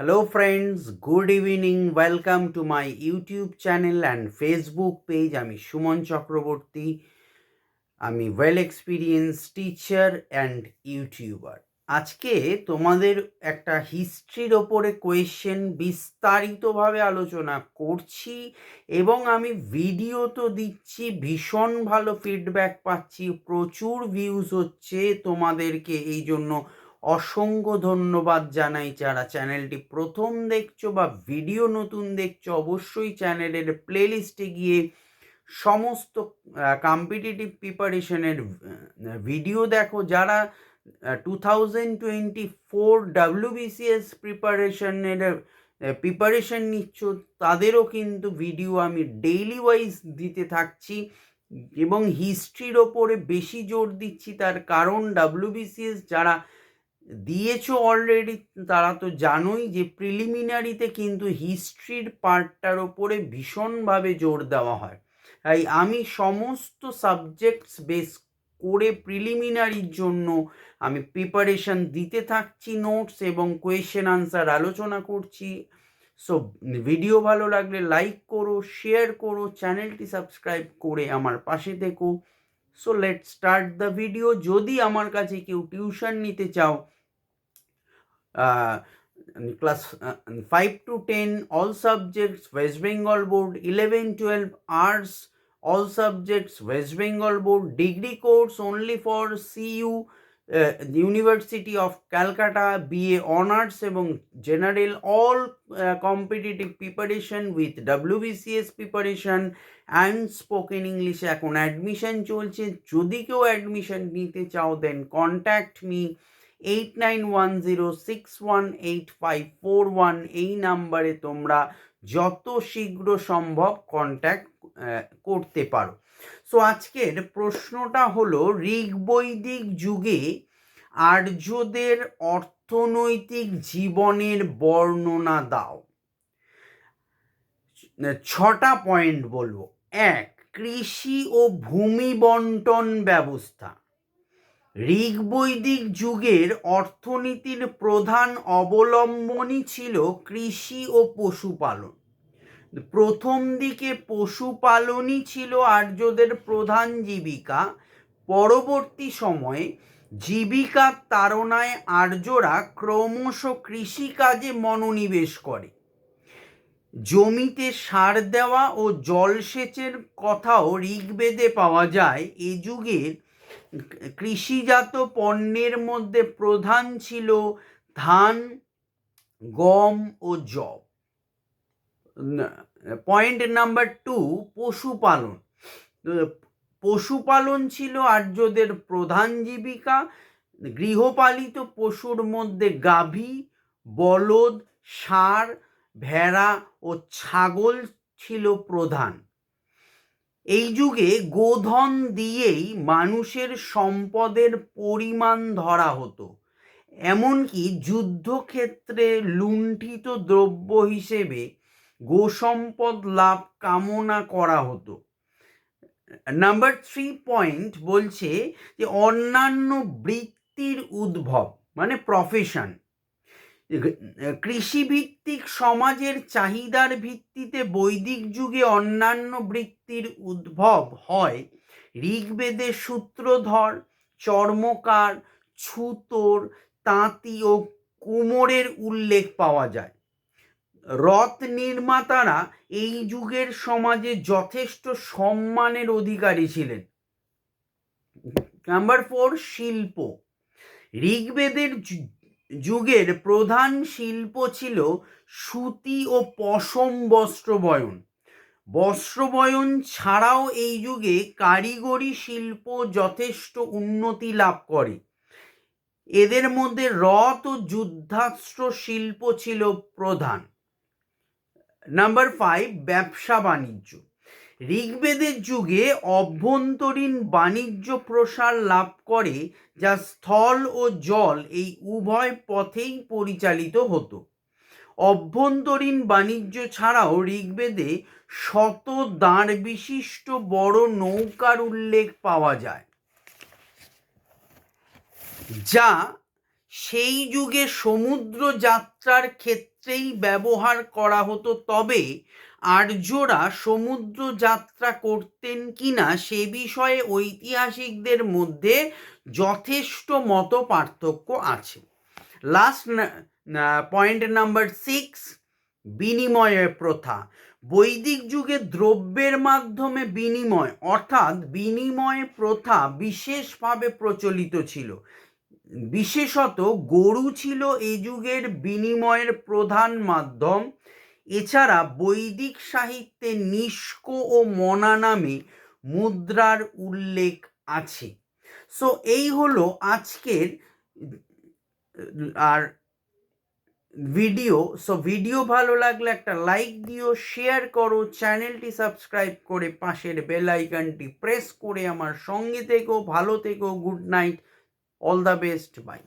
Hello, friends. Good evening. Welcome to my YouTube channel and Facebook page. আমি সুমন চক্রবর্তী আমি well experience teacher and YouTuber আজকে তোমাদের একটা হিস্ট্রির ওপরে কোয়েশ্চেন বিস্তারিতভাবে আলোচনা করছি এবং আমি ভিডিও তো দিচ্ছি ভীষণ ভালো ফিডব্যাক পাচ্ছি প্রচুর ভিউজ হচ্ছে তোমাদেরকে এই জন্য অসংখ্য ধন্যবাদ জানাই যারা চ্যানেলটি প্রথম দেখছ বা ভিডিও নতুন দেখছ, অবশ্যই চ্যানেলের প্লেলিস্টে গিয়ে সমস্ত কম্পিটিটিভ প্রিপারেশনের ভিডিও দেখো। যারা two thousand twenty four WBCS প্রিপারেশনের প্রিপারেশন নিচ্ছ, তাদেরও কিন্তু ভিডিও আমি ডেইলি ওয়াইজ দিতে থাকছি এবং হিস্ট্রির ওপরে বেশি জোর দিচ্ছি। তার কারণ ডাব্লিউবিসিএস যারা দিয়েছ অলরেডি তারা তো জানোই যে প্রিলিমিনারিতে কিন্তু হিস্ট্রির পার্টটার ওপরে ভীষণভাবে জোর দেওয়া হয়। তাই আমি সমস্ত সাবজেক্টস বেস করে প্রিলিমিনারির জন্য আমি প্রিপারেশন দিতে থাকছি নোটস এবং কোয়েশ্চেন আনসার আলোচনা করছি। সো ভিডিও ভালো লাগলে লাইক করো শেয়ার করো চ্যানেলটি সাবস্ক্রাইব করে আমার পাশে থেকো। So let start the video যদি আমার কাছে কেউ টিউশন নিতে চাও class five to ten all subjects West Bengal board eleven twelve arts all subjects west bengal board degree course only for cu uh, university of calcutta ba honors এবং general all uh, competitive preparation with wbcs preparation and spoken english এখন admission চলছে যদি কেউ admission নিতে চাও then contact me eight nine one zero six one eight five four one এই নাম্বারে তোমরা যত শীঘ্র সম্ভব কন্ট্যাক্ট করতে পারো। সো আজকের প্রশ্নটা হলো ঋগ বৈদিক যুগে আর্যদের অর্থনৈতিক জীবনের বর্ণনা দাও। ছটা পয়েন্ট বলব। এক, কৃষি ও ভূমি বন্টন ব্যবস্থা। ঋগ বৈদিক যুগের অর্থনীতির প্রধান অবলম্বনই ছিল কৃষি ও পশুপালন। প্রথম দিকে পশুপালনই ছিল আর্যদের প্রধান জীবিকা, পরবর্তী সময়ে জীবিকার তাড়নায় আর্যরা ক্রমশ কৃষিকাজে মনোনিবেশ করে। জমিতে সার দেওয়া ও জলসেচের কথাও ঋগ্বেদে পাওয়া যায়। এ যুগের কৃষিজাত পণ্যের মধ্যে প্রধান ছিল ধান, গম ও জব। পয়েন্ট নাম্বার টু পশুপালন। পশুপালন ছিল আর্যদের প্রধান জীবিকা। গৃহপালিত পশুর মধ্যে গাভী, বলদ, ষাঁড়, ভেড়া ও ছাগল ছিল প্রধান। এই যুগে গোধন দিয়েই মানুষের সম্পদের পরিমাণ ধরা হতো। এমনকি যুদ্ধক্ষেত্রে লুণ্ঠিত দ্রব্য হিসেবে গোসম্পদ লাভ কামনা করা হতো। নাম্বার থ্রি পয়েন্ট বলছে যে, অন্যান্য বৃত্তির উদ্ভব মানে প্রফেশন কৃষিভিত্তিক সমাজের চাহিদার ভিত্তিতে বৈদিক যুগে অন্যান্য বৃত্তির উদ্ভব হয়। ঋগ্বেদে সূত্রধর, চর্মকার, ছুতোর, তাঁতি ও কুমোরের উল্লেখ পাওয়া যায়। রথ নির্মাতারা এই যুগের সমাজে যথেষ্ট সম্মানের অধিকারী ছিলেন। নাম্বার ফোর, শিল্প। ঋগ্বেদের যুগের প্রধান শিল্প ছিল সুতি ও পশম বস্ত্রবয়ন বস্ত্রবয়ন ছাড়াও এই যুগে কারিগরি শিল্প যথেষ্ট উন্নতি লাভ করে। এদের মধ্যে রথ ও যুদ্ধাস্ত্র শিল্প ছিল প্রধান। নাম্বার ফাইভ ব্যবসা বাণিজ্য। ঋগ্বেদের যুগে অভ্যন্তরীণ বাণিজ্য প্রসার লাভ করে, যা স্থল ও জল এই উভয় পথেই পরিচালিত হতো। অভ্যন্তরীণ বাণিজ্য ছাড়াও ঋগ্বেদে শত দাঁড় বিশিষ্ট বড় নৌকার উল্লেখ পাওয়া যায়, যা সেই যুগে সমুদ্র যাত্রার ক্ষেত্রেই ব্যবহার করা হতো, তবে আর্যরা সমুদ্র যাত্রা করতেন কিনা সে বিষয়ে ঐতিহাসিকদের মধ্যে যথেষ্ট মত পার্থক্য আছে লাস্ট পয়েন্ট নাম্বার সিক্স বিনিময়ের প্রথা। বৈদিক যুগে দ্রব্যের মাধ্যমে বিনিময়, অর্থাৎ বিনিময় প্রথা বিশেষভাবে প্রচলিত ছিল। বিশেষত গরু ছিল এই যুগের বিনিময়ের প্রধান মাধ্যম। এছাড়া বৈদিক সাহিত্যে নিষ্ক ও মনা নামে মুদ্রার উল্লেখ আছে। সো এই হলো আজকের, আর ভিডিও সো ভিডিও ভালো লাগলে একটা লাইক দিও শেয়ার করো চ্যানেলটি সাবস্ক্রাইব করে পাশের বেল আইকনটি প্রেস করে আমার সঙ্গে থেকো, ভালো থেকো good night all the best bye